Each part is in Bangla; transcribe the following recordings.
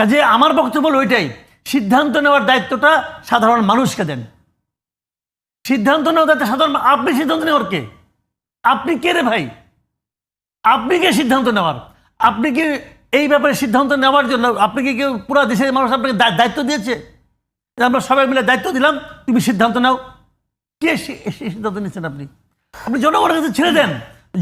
কাজে আমার বক্তব্য ওইটাই, সিদ্ধান্ত নেওয়ার দায়িত্বটা সাধারণ মানুষকে দেন। সিদ্ধান্ত নেওয়ার দায়িত্ব সাধারণ আপনি সিদ্ধান্ত নেওয়ার কে? আপনি কে রে ভাই? আপনি কে সিদ্ধান্ত নেওয়ার? আপনি কি এই ব্যাপারে সিদ্ধান্ত নেওয়ার জন্য, আপনি কি কেউ পুরো দেশের মানুষ আপনাকে দায়িত্ব দিয়েছে? আমরা সবাই মিলে দায়িত্ব দিলাম, তুমি সিদ্ধান্ত নাও। কে সিদ্ধান্ত নিচ্ছেন আপনি? আপনি জনগণের কাছে ছেড়ে দেন।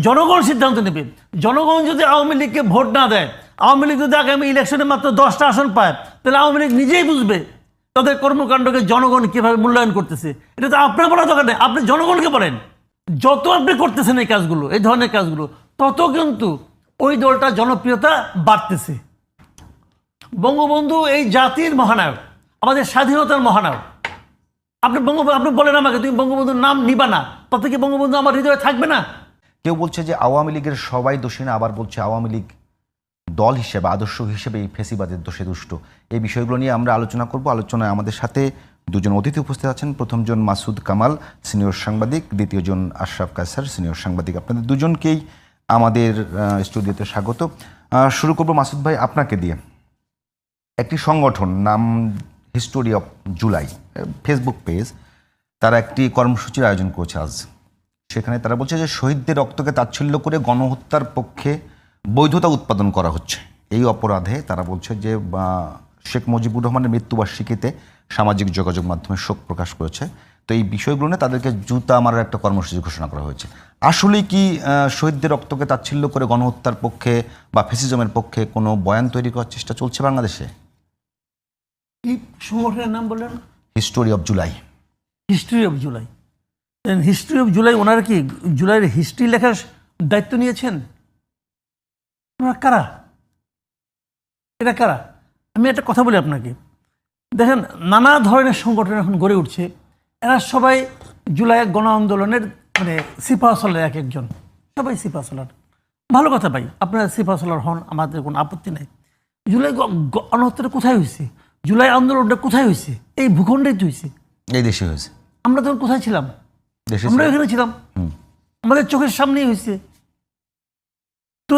জনগণ সিদ্ধান্ত নেবে। জনগণ যদি আওয়ামী লীগকে ভোট না দেয় আওয়ামী লীগ যদি আগামী ইলেকশনে মাত্র দশটা আসন পায়, তাহলে আওয়ামী লীগ নিজেই বুঝবে তাদের কর্মকাণ্ডকে জনগণ কীভাবে মূল্যায়ন করতেছে। এটা তো আপনার বলা দরকার নেই, আপনি জনগণকে বলেন। যত আপনি করতেছেন এই কাজগুলো, এই ধরনের কাজগুলো, তত কিন্তু ওই দলটা জনপ্রিয়তা বাড়তেছে। বঙ্গবন্ধু এই জাতির মহানায়ক, আমাদের স্বাধীনতার মহানায়ক। আপনি বঙ্গবন্ধু আপনি বলেন আমাকে, তুমি বঙ্গবন্ধুর নাম নিবা না, তাতে কি বঙ্গবন্ধু আমার হৃদয়ে থাকবে না? কেউ বলছে যে আওয়ামী লীগের সবাই দোষী না, আবার বলছে আওয়ামী লীগ দল হিসেবে, আদর্শ হিসেবে এই ফেসিবাদের দোষে দুষ্ট। এই বিষয়গুলো নিয়ে আমরা আলোচনা করব। আলোচনায় আমাদের সাথে দুজন অতিথি উপস্থিত আছেন। প্রথমজন মাসুদ কামাল, সিনিয়র সাংবাদিক। দ্বিতীয়জন আশরাফ কাসার সিনিয়র সাংবাদিক। আপনাদের দুজনকেই আমাদের স্টুডিওতে স্বাগত। শুরু করব মাসুদ ভাই, আপনাকে দিয়ে। একটি সংগঠন নাম history of July Facebook page. তারা একটি কর্মসূচির আয়োজন করেছে আজ। সেখানে তারা বলছে যে, শহীদদের রক্তকে তাচ্ছিল্য করে গণহত্যার পক্ষে বৈধতা উৎপাদন করা হচ্ছে। এই অপরাধে তারা বলছে যে শেখ মুজিবুর রহমানের মৃত্যুবার্ষিকীতে সামাজিক যোগাযোগ মাধ্যমে শোক প্রকাশ করেছে। তো এই বিষয়গুলো নিয়ে তাদেরকে জুতা মারার একটা কর্মসূচি ঘোষণা করা হয়েছে। আসলে কি শহীদদের রক্তকে তাচ্ছিল্য করে গণহত্যার পক্ষে বা ফেসিজমের পক্ষে কোনো বয়ান তৈরি করার চেষ্টা চলছে বাংলাদেশে? সংগঠনের নাম বললেন? History of July history of July history of July ওনারা কি জুলাইয়ের হিস্ট্রি লেখার দায়িত্ব নিয়েছেন? ওনারা কারা? এটা কারা? আমি একটা কথা বলি আপনাকে। দেখেন নানা ধরনের সংগঠন এখন গড়ে উঠছে। এরা সবাই জুলাই গণ আন্দোলনের মানে সিপাহসলের এক একজন। সবাই সিপাহসলার ভালো কথা ভাই আপনারা সিপাহসলার হন আমাদের কোনো আপত্তি নেই। জুলাই গণহত্যাটা কোথায় হয়েছে জুলাই আন্দোলনটা কোথায় হয়েছে এই ভূখণ্ডেই তো হয়েছে এই দেশে হয়েছে আমরা তখন কোথায় ছিলাম? দেশে আমরা। এখানে ছিলাম। আমাদের চোখের সামনেই হয়েছে তো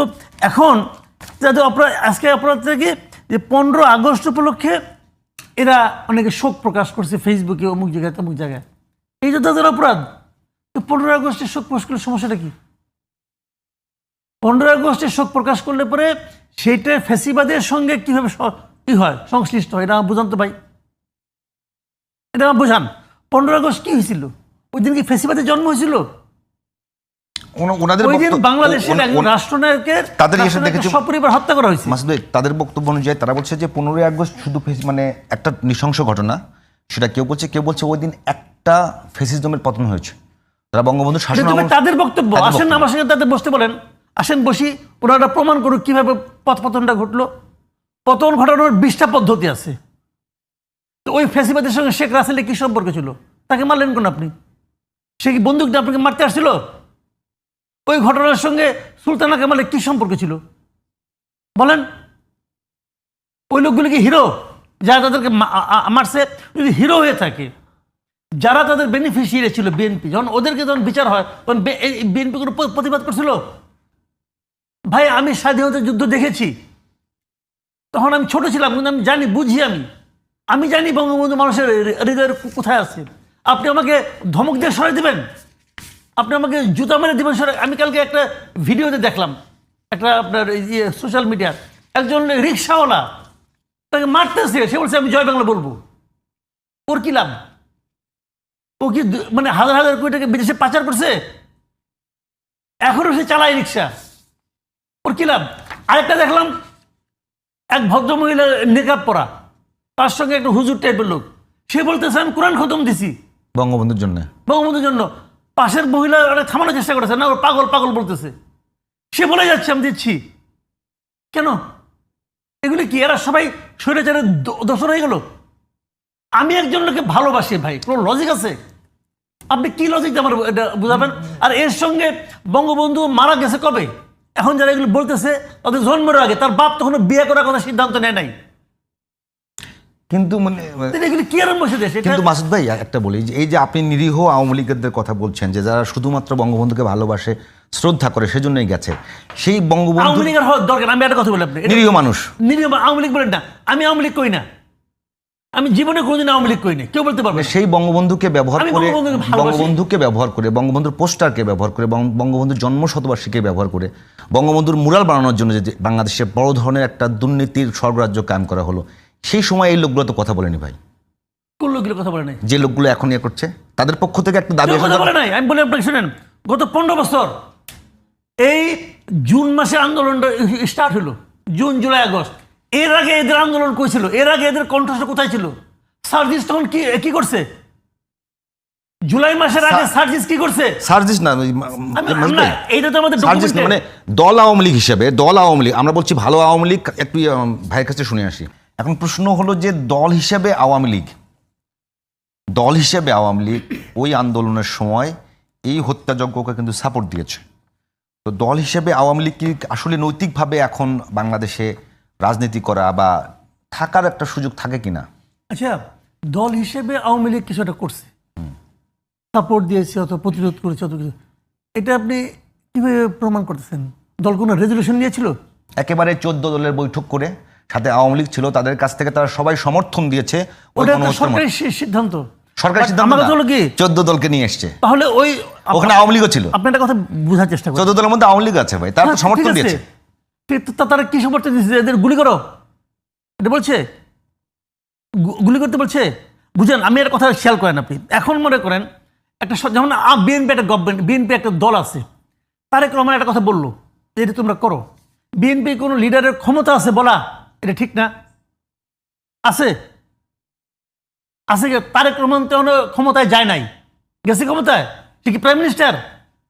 এখন যাতে অপরাধ আজকে অপরাধ থেকে যে পনেরো আগস্ট উপলক্ষে এরা অনেকে শোক প্রকাশ করছে ফেসবুকে অমুক জায়গায়, তমুক জায়গায়। এই যে তাদের অপরাধ, তো পনেরো আগস্টে শোক প্রকাশ করলে সমস্যাটা কি? পনেরো আগস্টে শোক প্রকাশ করলে পরে সেইটা ফেসিবাদের সঙ্গে কীভাবে কি হয়, সংশ্লিষ্ট হয়, এটা আমার বোঝান তো ভাই। এটা আমার বোঝান। পনেরো আগস্ট কি হয়েছিল? ওই দিন কি ফেসিবাদের জন্ম হয়েছিল? ওনাদের বাংলাদেশের রাষ্ট্রনায়কের তাদের ইয়েতে দেখেছি- সপরিবার হত্যা করা হয়েছে। মাসুদ তাদের বক্তব্য অনুযায়ী তারা বলছে যে পনেরোই আগস্ট শুধু মানে একটা নৃশংস ঘটনা সেটা কেউ বলছে কেউ বলছে ওই দিন একটা ফেসিজমের পতন হয়েছে। তারা বঙ্গবন্ধু শাসন তাদের বক্তব্য আসেন বক্তব্য। আমার সঙ্গে তাদের বসতে বলেন। আসেন বসি ওনারা প্রমাণ করুক কীভাবে পথ পতনটা ঘটলো। পতন ঘটানোর বিশটা পদ্ধতি আছে। তো ওই ফেসিবাদের সঙ্গে শেখ রাসেলের কি সম্পর্ক ছিল? তাকে মারলেন কোন আপনি? সে কি বন্দুক দিয়ে আপনাকে মারতে আসছিল? ওই ঘটনার সঙ্গে সুলতানা কামালের কি সম্পর্ক ছিল? বলেন। ওই লোকগুলি কি হিরো যারা তাদেরকে মারছে। যদি হিরো হয়ে থাকে, যারা তাদের বেনিফিশিয়ারি ছিল বিএনপি যখন ওদেরকে যখন বিচার হয়, তখন বিএনপি কোনো প্র- প্রতিবাদ করছিল? ভাই, আমি স্বাধীনতা যুদ্ধ দেখেছি। তখন আমি ছোট ছিলাম, কিন্তু আমি জানি, বুঝি আমি। আমি জানি বঙ্গবন্ধু মানুষের হৃদয়ের কোথায় আছে। আপনি আমাকে ধমক দিয়ে সরাই দিবেন? আপনি আমাকে জুতা মেরে দিবেন সরে আমি কালকে একটা ভিডিওতে দেখলাম একটা আপনার ইয়ে সোশ্যাল মিডিয়ার একজন রিক্সাওয়ালা তাকে মারতেছে সে বলছে আমি জয় বাংলা বলব। ওর কি লাভ? ও কি মানে হাজার হাজার কোটি টাকা বিদেশে পাচার করছে? এখনও সে চালায় রিক্সা। ওর কি লাভ? আরেকটা দেখলাম এক ভদ্র মহিলা নেকাব পরা তার সঙ্গে একটা হুজুর টাইপের লোক। সে বলতেছে আমি কোরআন খতম দিছি। বঙ্গবন্ধুর জন্য। বঙ্গবন্ধুর জন্য। পাশের মহিলা ওরা থামানোর চেষ্টা করেছে, না ওর পাগল পাগল বলতেছে। সে বলে যাচ্ছে, আমি দিচ্ছি। কেন? এগুলি কি, এরা সবাই শরীরে দোষর হয়ে গেল? আমি একজন লোককে ভালোবাসি ভাই, কোনো লজিক আছে? আপনি কি লজিক আমার এটা বুঝাবেন? আর এর সঙ্গে বঙ্গবন্ধু মারা গেছে কবে? এখন যারা এগুলো বলতেছে, তাদের জন্মের আগে, তার বাপ তখন বিয়ে করার কথা সিদ্ধান্ত নেয় নাই। কিন্তু মানে তাহলে এগুলি কি আরম্ভ হয়েছে দেশে কিন্তু মাসুদ ভাই একটা বলি যে এই যে আপনি নিরীহ আওয়ামী লীগের কথা বলছেন যে যারা শুধুমাত্র বঙ্গবন্ধুকে ভালোবাসে শ্রদ্ধা করে সেজন্যই গেছে। সেই বঙ্গবন্ধু আওয়ামী লীগের হওয়ার দরকার আমি একটা কথা বলি আপনি নিরীহ মানুষ। নিরীহ আওয়ামী লীগ বলেন না আমি আওয়ামী লীগ কই না। আমি জীবনে কোনোদিন আওয়ামী লীগ কই না কেউ বলতে পারবে। সেই বঙ্গবন্ধুকে ব্যবহার করে বঙ্গবন্ধুকে ব্যবহার করে বঙ্গবন্ধুর পোস্টারকে ব্যবহার করে বঙ্গ- বঙ্গবন্ধুর জন্ম শতবার্ষিকী ব্যবহার করে বঙ্গবন্ধুর মুরাল বানানোর জন্য যে বাংলাদেশে বড় ধরনের একটা দুর্নীতির স্বর্গরাজ্য কায়েম করা হলো সেই সময় এই লোকগুলো তো কথা বলেনি ভাই। কোন লোকগুলো কথা বলে নাই? যে লোকগুলো এখন ইয়ে করছে তাদের পক্ষ থেকে একটা দাবি কেউ কথা বলে নাই? আমি বলি আপনাকে শুনেন গত পনেরো বছর এই জুন মাসে আন্দোলনটা স্টার্ট হলো জুন জুলাই আগস্ট। এর আগে এদের আন্দোলন করেছিল এর আগে এদের কণ্ঠস্বর কোথায় ছিল? সার্জিস তখন কি কি করছে? জুলাই মাসের আগে সার্জিস কি করছে? সার্জিস না এইটা তো আমাদের সার্জিস মানে দল আওয়ামী লীগ হিসেবে দল আওয়ামী লীগ আমরা বলছি ভালো আওয়ামী লীগ একটু ভাইয়ের কাছে শুনে আসি। এখন প্রশ্ন হলো যে দল হিসেবে আওয়ামী লীগ দল হিসেবে আওয়ামী লীগ ওই আন্দোলনের সময় এই হত্যাযজ্ঞকে কিন্তু সাপোর্ট দিয়েছে। তো দল হিসেবে আওয়ামী লীগ কি আসলে নৈতিকভাবে এখন বাংলাদেশে রাজনীতি করা বা থাকার একটা সুযোগ থাকে কিনা? আচ্ছা দল হিসেবে আওয়ামী লীগ কিছু একটা করছে। সাপোর্ট দিয়েছে অত প্রতিরোধ করেছে অত কিছু। এটা আপনি কীভাবে প্রমাণ করতেছেন? দল কোনো রেজলিউশন নিয়েছিল? একেবারে চোদ্দ দলের বৈঠক করে সাথে আওয়ামী লীগ ছিল তাদের কাছ থেকে তারা সবাই সমর্থন দিয়েছে ওটা একটা গণহত্যার সরকারি সি- সিদ্ধান্ত। সরকারি সিদ্ধান্ত চোদ্দ দলকে নিয়ে এসছে। তাহলে ওই ওখানে আওয়ামী লীগও ছিল। আপনি একটা কথা বোঝার চেষ্টা করেন চোদ্দ দলের মধ্যে আওয়ামী লীগ আছে ভাই তারা তো সমর্থন দিয়েছে। তারা কি সমর্থন দিয়েছে? এদের গুলি করো। এটা বলছে? গু- গুলি করতে বলছে? বুঝেন আমি এর কথা খেয়াল করেন আপনি। এখন মনে করেন একটা যেমন বিএনপি একটা গভর্নমেন্ট বিএনপি একটা দল আছে। তারেক রহমান একটা কথা বলল এটা তোমরা করো। বিএনপি কোনো লিডারের ক্ষমতা আছে বলা। এটা ঠিক না? আছে। আছে তারেক রহমান তো ক্ষমতায় যায় নাই। গেছে ক্ষমতায়? সে কি প্রাইম মিনিস্টার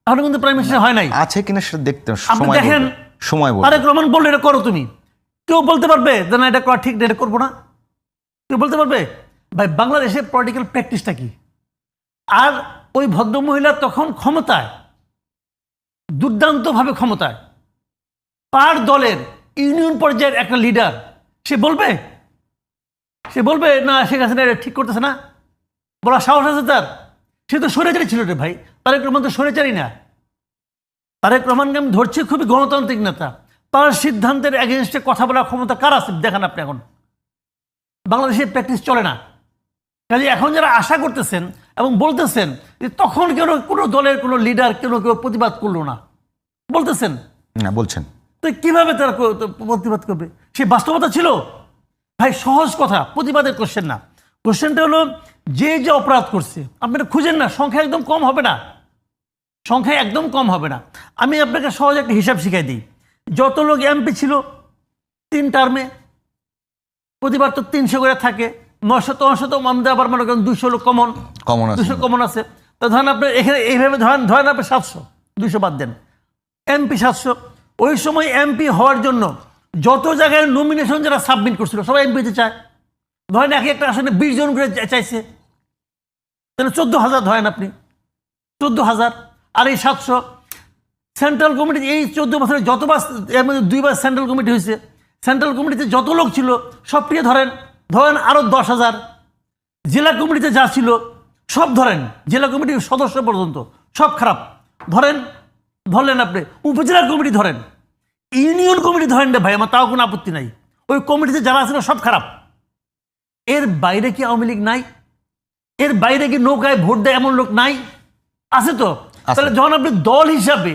এখনও কিন্তু প্রাইম মিনিস্টার হয় নাই। আছে কিনা সেটা দেখতে আপনি দেখেন সময় তারেক রহমান বলল এটা করো তুমি। কেউ বলতে পারবে যে না এটা করা ঠিক না এটা করব না। কেউ বলতে পারবে? ভাই বাংলাদেশের পলিটিক্যাল প্র্যাকটিসটা কি? আর ওই ভদ্রমহিলা তখন ক্ষমতায় দুর্দান্তভাবে ক্ষমতায় তার দলের ইউনিয়ন পর্যায়ের একটা লিডার সে বলবে? সে বলবে, না, শেখ হাসিনা এটা ঠিক করতেছে না। বলার সাহস আছে তার। সে তো সরেচারি ছিল রে ভাই, তারেক রহমান তো সরেচারি না। তারেক রহমানকে আমি ধরছি খুবই গণতান্ত্রিক নেতা। তার সিদ্ধান্তের এগেনস্টে কথা বলার ক্ষমতা কার আছে, দেখান আপনি এখন। বাংলাদেশে প্র্যাকটিস চলে না। কাজে এখন যারা আশা করতেছেন এবং বলতেছেন যে তখন কেন কোনো দলের কোনো লিডার কেন কেউ প্রতিবাদ করল না। বলতেছেন। না, বলছেন। তো কীভাবে তারা প্রতিবাদ করবে? সে বাস্তবতা ছিল? ভাই সহজ কথা প্রতিবাদের কোশ্চেন না। কোশ্চেনটা হলো যে যে অপরাধ করছে আপনারা খুঁজেন না সংখ্যা একদম কম হবে না। সংখ্যা একদম কম হবে না। আমি আপনাকে সহজ একটা হিসাব শিখাই দিই। যত লোক এমপি ছিল তিন টার্মে প্রতিবার তো তিনশো করে থাকে। নশত অশত আমাদের আবার মনে করেন দুশো লোক কমন কমন দুশো কমন আছে। তো ধরেন আপনি এখানে এইভাবে ধরেন ধরেন আপনি সাতশো দুশো বাদ দেন। এমপি সাতশো ওই সময় এমপি হওয়ার জন্য যত জায়গায় নমিনেশন যারা সাবমিট করছিল, সবাই এমপিতে চায়। ধরেন এক একটা আসনে বিশ জন করে চাইছে। তাহলে চোদ্দ হাজার ধরেন আপনি। চোদ্দ হাজার। আর এই সাতশো। সেন্ট্রাল কমিটি এই চোদ্দ বছরে যতবার এর মধ্যে দুইবার সেন্ট্রাল কমিটি হয়েছে। সেন্ট্রাল কমিটিতে যত লোক ছিল, সব প্রিয় ধরেন ধরেন আরও দশ হাজার। জেলা কমিটিতে যা ছিল, সব ধরেন, জেলা কমিটির সদস্য পর্যন্ত, সব খারাপ। ধরেন ধরলেন আপনি উপজেলা কমিটি ধরেন ইউনিয়ন কমিটি ধরেন রে ভাই আমার তাও কোনো আপত্তি নাই। ওই কমিটিতে যারা ছিল সব খারাপ। এর বাইরে কি আওয়ামী লীগ নাই? এর বাইরে কি নৌকায় ভোট দেয় এমন লোক নাই? আছে তো? আছে। তাহলে যখন আপনি দল হিসাবে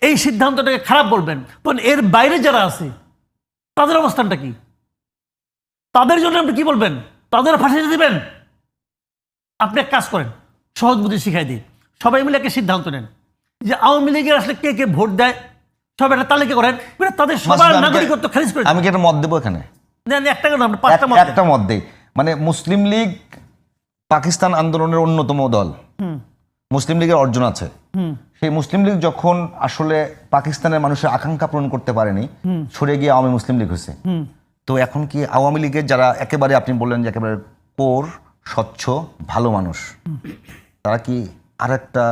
এই সিদ্ধান্তটাকে খারাপ বলবেন তখন এর বাইরে যারা আছে তাদের অবস্থানটা কি? তাদের জন্য আপনি কি বলবেন? তাদের ফাঁসিয়ে দিবেন? আপনি এক কাজ করেন সহজ বুদ্ধি শিখাই দিই। সবাই মিলে একটা সিদ্ধান্ত নেন। যে আওয়ামী লীগের আসলে কে কে ভোট দেয় সব একটা তালিকা করেন। তাদের সবার নাগরিকত্ব খারিজ করে আমি কি একটা মত দেবো এখানে? একটা কেন? পাঁচটা মত। একটা মত দেই। মানে মুসলিম লীগ পাকিস্তান আন্দোলনের অন্যতম দল। মুসলিম লীগের অর্জন আছে। সেই মুসলিম লীগ যখন আসলে পাকিস্তানের মানুষের আকাঙ্ক্ষা পূরণ করতে পারেনি সরে গিয়ে আওয়ামী মুসলিম লীগ হয়েছে। তো এখন কি আওয়ামী লীগের যারা একেবারে আপনি বললেন যে একেবারে কোর স্বচ্ছ ভালো মানুষ তারা কি আর একটা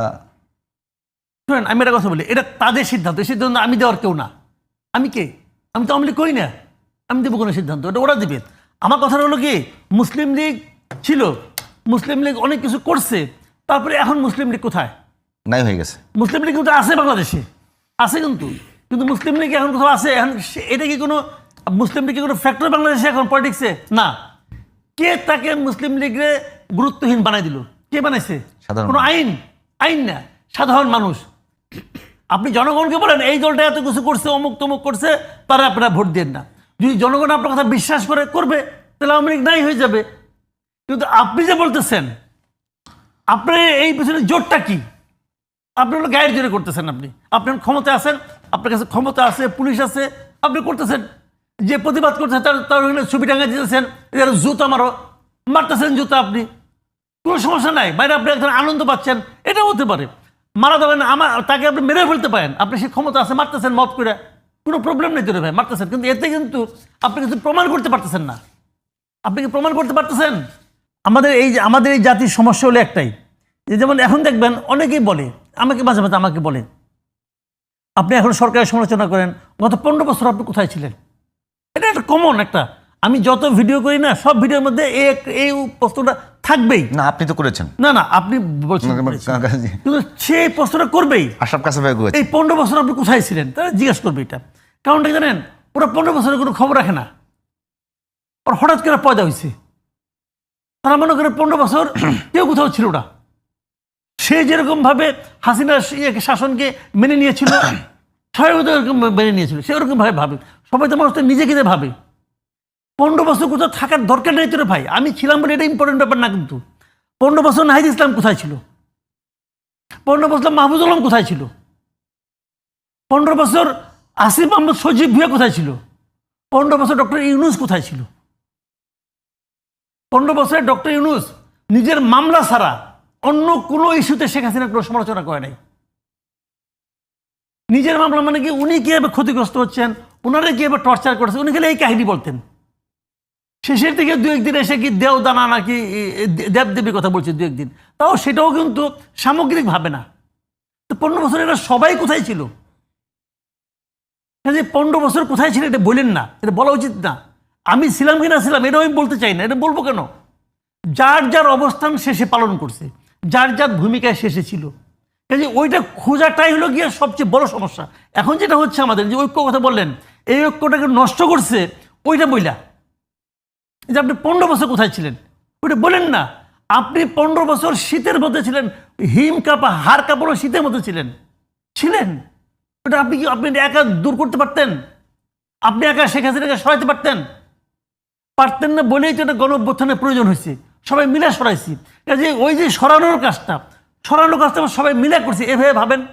শুনেন আমি একটা কথা বলি। এটা তাদের সিদ্ধান্ত। এই সিদ্ধান্ত আমি দেওয়ার কেউ না। আমি কে? আমি তো আওয়ামী লীগ করি না। আমি দেবো কোনো সিদ্ধান্ত। এটা ওরা দিবে। আমার কথা হলো কি মুসলিম লীগ ছিল। মুসলিম লীগ অনেক কিছু করছে। তারপরে এখন মুসলিম লীগ কোথায়? নাই হয়ে গেছে। মুসলিম লীগ কিন্তু আছে বাংলাদেশে। আছে কিন্তু। কিন্তু মুসলিম লীগ এখন কোথাও আছে? এখন এটা কি কোনো মুসলিম লীগ কোনো ফ্যাক্টর বাংলাদেশে এখন পলিটিক্সে না। কে তাকে মুসলিম লীগের গুরুত্বহীন বানাই দিল? কে বানাইছে? কোনো আইন। আইন না। সাধারণ মানুষ। আপনি জনগণকে বলেন, এই দলটা এত কিছু করছে, অমুক তমুক করছে, তারা আপনারা ভোট দেন না। যদি জনগণ আপনার কথা বিশ্বাস করে, করবে, তাহলে আওয়ামী নাই হয়ে যাবে। কিন্তু আপনি যে বলতেছেন, আপনার এই পিছনে জোরটা কি? আপনি হলো গায়ের জোরে করতেছেন আপনি। আপনার ক্ষমতা আছেন, আপনার কাছে ক্ষমতা আছে, পুলিশ আছে, আপনি করতেছেন। যে প্রতিবাদ করছে, তার তার ছবি টাঙা দিতেছেন এর জুতা মারো, মারতেছেন জুতা আপনি। কোনো সমস্যা নাই। বাইরে আপনি একজন আনন্দ পাচ্ছেন, এটাও হতে পারে। মারা দেবেন আমার তাকে আপনি মেরে ফেলতে পারেন। আপনি সে ক্ষমতা আছে, মারতেছেন মত করে। কোনো প্রবলেম নেই তোরে ভাই, মারতেছেন। কিন্তু এতে কিন্তু আপনি কিছু প্রমাণ করতে পারতেছেন না। আপনি কি প্রমাণ করতে পারতেছেন? আমাদের এই আমাদের এই জাতির সমস্যা হলো একটাই। যে যেমন এখন দেখবেন অনেকেই বলে, আমাকে মাঝে মাঝে আমাকে বলে, আপনি এখন সরকারের সমালোচনা করেন, গত পনেরো বছর আপনি কোথায় ছিলেন? এটা একটা কমন একটা। আমি যত ভিডিও করি না, সব ভিডিওর মধ্যে এই এই প্রশ্নটা থাকবেই। না আপনি তো করেছেন। না না আপনি বলছেন। কিন্তু সে প্রশ্নটা করবেই। আশরাফ কাছে এই পনেরো বছর আপনি কোথায় ছিলেন? তারা জিজ্ঞেস করবে এটা। কারণটা জানেন? ওরা পনেরো বছরের কোনো খবর রাখে না। ওরা হঠাৎ করে পয়দা হয়েছে। তারা মনে করে পনেরো বছর কেউ কোথাও ছিল না। সে যেরকম ভাবে ইয়েকে শাসনকে মেনে নিয়েছিল সবাই তো এরকম মেনে নিয়েছিল। সে ওরকম ভাবে। ভাবে সবাই তো মানুষ নিজেকে ভাবে। পনেরো বছর কোথাও থাকার দরকার নেই তোরে ভাই। আমি ছিলাম বলে এটা ইম্পর্টেন্ট ব্যাপার না কিন্তু। পনেরো বছর নাহিদ ইসলাম কোথায় ছিল? পনেরো বছর মাহবুজ আলম কোথায় ছিল? পনেরো বছর আসিফ আহমদ সজীব ভুয়া কোথায় ছিল? পনেরো বছর ডক্টর ইউনুস কোথায় ছিল? পনেরো বছরে ডক্টর ইউনুস নিজের মামলা ছাড়া অন্য কোনো ইস্যুতে শেখ হাসিনা কোনো সমালোচনা করে নাই। নিজের মামলা মানে কি উনি কীভাবে ক্ষতিগ্রস্ত হচ্ছেন ওনারা কীভাবে টর্চার করেছেন উনি খালি এই কাহিনী বলতেন। শেষের দিকে দু একদিন এসে কি দেও দানা নাকি দেব দেবীর কথা বলছে দু একদিন। তাও সেটাও কিন্তু সামগ্রিক ভাবে না। তো পনেরো বছর এরা সবাই কোথায় ছিল? যে পনেরো বছর কোথায় ছিল এটা বলেন না, এটা বলা উচিত না। আমি ছিলাম কি না ছিলাম, এটাও আমি বলতে চাই না, এটা বলব কেন? যার যার অবস্থান শেষে পালন করছে, যার যার ভূমিকায় শেষে ছিল। কাজে ওইটা খোঁজাটাই হলো গিয়ে সবচেয়ে বড় সমস্যা। এখন যেটা হচ্ছে আমাদের, যে ঐক্য কথা বললেন, এই ঐক্যটাকে নষ্ট করছে, ওইটা বইলা। যে আপনি পনেরো বছর কোথায় ছিলেন? ওইটা বলেন না। আপনি পনেরো বছর শীতের মধ্যে ছিলেন, হিম কাপা হার কাপড় শীতের মধ্যে ছিলেন। ছিলেন? ওটা আপনি কি, আপনি একা দূর করতে পারতেন? আপনি একা শেখ হাসিনাকে সরাইতে পারতেন? পারতেন না বলেই তো এটা গণ অভ্যুত্থানের প্রয়োজন হয়েছে। সবাই মিলে সরাইছি। কাজে ওই যে সরানোর কাজটা সরানোর কাজটা সবাই মিলে করছি। এভাবে ভাবেন?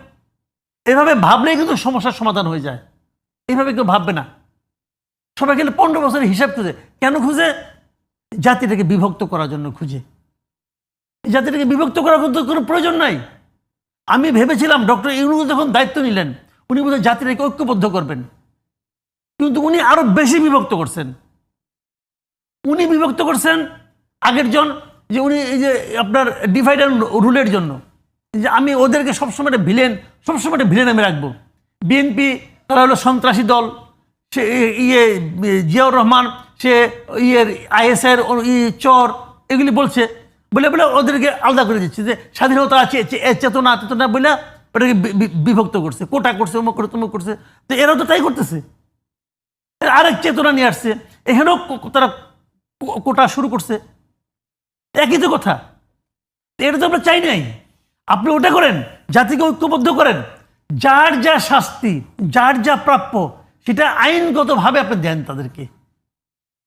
এভাবে ভাবলেই কিন্তু সমস্যার সমাধান হয়ে যায়। এইভাবে কেউ ভাববে না। সবাই কিন্তু পনেরো বছরের হিসাব খুঁজে। কেন খুঁজে? জাতিটাকে বিভক্ত করার জন্য খুঁজে। জাতিটাকে বিভক্ত করার কিন্তু কোনো প্রয়োজন নাই। আমি ভেবেছিলাম ডক্টর ইউনুস যখন দায়িত্ব নিলেন, উনি বোধহয় জাতিটাকে ঐক্যবদ্ধ করবেন। কিন্তু উনি আরও বেশি বিভক্ত করছেন। উনি বিভক্ত করছেন আগের জন, যে উনি এই যে আপনার ডিভাইড রুলের জন্য। যে আমি ওদেরকে সবসময় ভিলেন সবসময় ভিলেন আমি রাখব। বিএনপি, তারা হলো সন্ত্রাসী দল। সে ইয়ে জিয়াউর রহমান, সে ইয়ের আইএসের ই, চর, এগুলি বলছে। বলে বলে ওদেরকে আলাদা করে দিচ্ছে যে স্বাধীনতা আছে চেতনা চেতনা বলে ওটাকে বিভক্ত করছে। কোটা করছে, অমুক করে তমুক করছে। তো এরাও তো তাই করতেছে। আরেক চেতনা নিয়ে আসছে। এখানেও তারা কোটা শুরু করছে। একই তো কথা। এটা তো আমরা চাই নাই। আপনি ওটা করেন, জাতিকে ঐক্যবদ্ধ করেন। যার যা শাস্তি, যার যা প্রাপ্য সেটা আইনগতভাবে আপনি দেন তাদেরকে।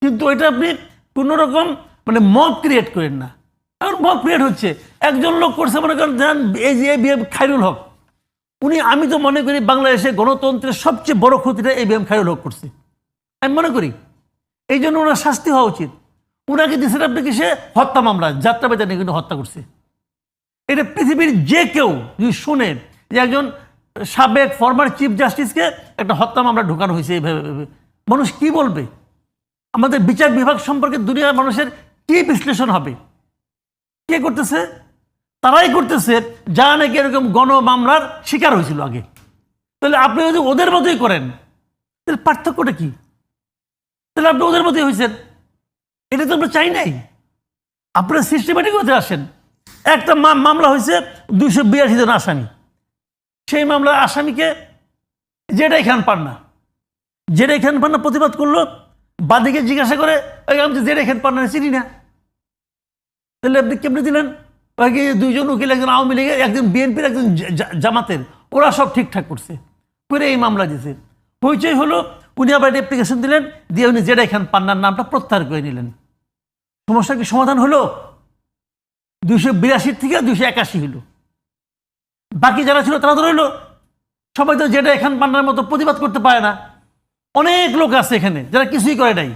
কিন্তু এটা আপনি কোনো রকম মানে মব ক্রিয়েট করেন না। এখন মব ক্রিয়েট হচ্ছে। একজন লোক করছে, মনে করেন যান এই যে বি এম খাইরুল হক। উনি, আমি তো মনে করি বাংলাদেশে গণতন্ত্রের সবচেয়ে বড় ক্ষতিটা এই বি এম খাইরুল হক করছে। আমি মনে করি। এই জন্য ওনার শাস্তি হওয়া উচিত। ওনাকে দিয়েছেন আপনি কি সে হত্যা মামলা যাত্রা বেচা নিয়ে কিন্তু হত্যা করছে। এটা পৃথিবীর যে কেউ যদি শুনে যে একজন সাবেক ফর্মার চিফ জাস্টিসকে একটা হত্যা মামলা ঢুকানো হয়েছে এইভাবে। মানুষ কি বলবে? আমাদের বিচার বিভাগ সম্পর্কে দুনিয়ার মানুষের কি বিশ্লেষণ হবে? কে করতেছে? তারাই করতেছে যা নাকি এরকম গণ মামলার শিকার হয়েছিল আগে। তাহলে আপনি যদি ওদের মতোই করেন, তাহলে পার্থক্যটা কি? তাহলে আপনি ওদের মতোই হয়েছেন। এটা তো আমরা চাই নাই। আপনারা সিস্টেমেটিক হতে আসেন। একটা মামলা হয়েছে দুইশো বিরাশি জন আসামি। সেই মামলার আসামিকে যেটাই খান পান না। যেটাই খান পান না, প্রতিবাদ করল, বাদিকে জিজ্ঞাসা করে, ওই আমি যেটাই খান পান না চিনি না। তাহলে আপনি কেমনি দিলেন? যে দুইজন উকিল, একজন আওয়ামী লীগের, একজন বিএনপির, একজন জামাতের। ওরা সব ঠিকঠাক করছে, করে এই মামলা দিয়েছে। পরিচয় হলো, উনি আবার অ্যাপ্লিকেশন দিলেন, দিয়ে উনি যেটাই খান পান্নার নামটা প্রত্যাহার করে নিলেন। সমস্যা কি? সমাধান হলো? দুইশো বিরাশির থেকে দুইশো একাশি হলো। বাকি যারা ছিল তারা তো রইল। সবাই তো যেটা এখান পান্নার মতো প্রতিবাদ করতে পারে না। অনেক লোক আছে এখানে যারা কিছুই করে নাই।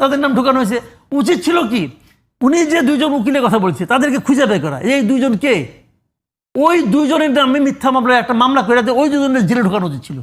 তাদের নাম ঢুকানো হয়েছে। উচিত ছিল কি, উনি যে দুইজন উকিলের কথা বলছে, তাদেরকে খুঁজে বের করা। এই দুইজন কে? ওই দুইজনের নামে মিথ্যা মামলায় একটা মামলা করে ওই দুজনের জেলে ঢুকানো উচিত ছিল।